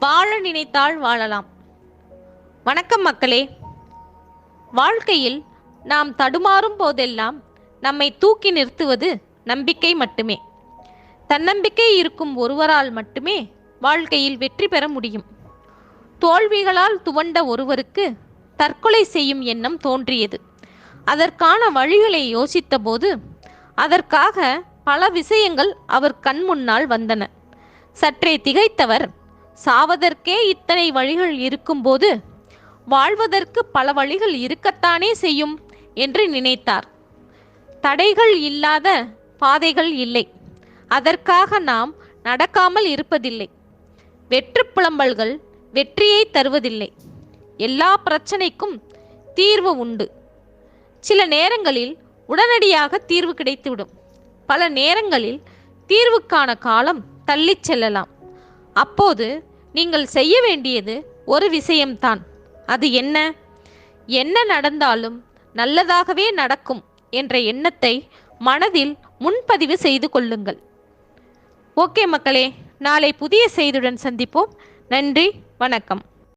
வாழ நினைத்தால் வாழலாம். வணக்கம் மக்களே. வாழ்க்கையில் நாம் தடுமாறும் போதெல்லாம் நம்மை தூக்கி நிறுத்துவது நம்பிக்கை மட்டுமே. தன்னம்பிக்கை இருக்கும் ஒருவரால் மட்டுமே வாழ்க்கையில் வெற்றி பெற முடியும். தோல்விகளால் துவண்ட ஒருவருக்கு தற்கொலை செய்யும் எண்ணம் தோன்றியது. அதற்கான வழிகளை யோசித்தபோது அதற்காக பல விஷயங்கள் அவர் கண் முன்னால் வந்தன. சற்றே திகைத்தவர் சாவதற்கே இத்தனை வழிகள் இருக்கும்போது வாழ்வதற்கு பல வழிகள் இருக்கத்தானே செய்யும் என்று நினைத்தார். தடைகள் இல்லாத பாதைகள் இல்லை. அதற்காக நாம் நடக்காமல் இருப்பதில்லை. வெற்று புலம்பல்கள் வெற்றியை தருவதில்லை. எல்லா பிரச்சனைக்கும் தீர்வு உண்டு. சில நேரங்களில் உடனடியாக தீர்வு கிடைத்துவிடும். பல நேரங்களில் தீர்வுக்கான காலம் தள்ளிச் செல்லலாம். அப்போது நீங்கள் செய்ய வேண்டியது ஒரு விஷயம்தான். அது என்ன? என்ன நடந்தாலும் நல்லதாகவே நடக்கும் என்ற எண்ணத்தை மனதில் முன்பதிவு செய்து கொள்ளுங்கள். ஓகே மக்களே நாளை புதிய செய்தியுடன் சந்திப்போம். நன்றி வணக்கம்.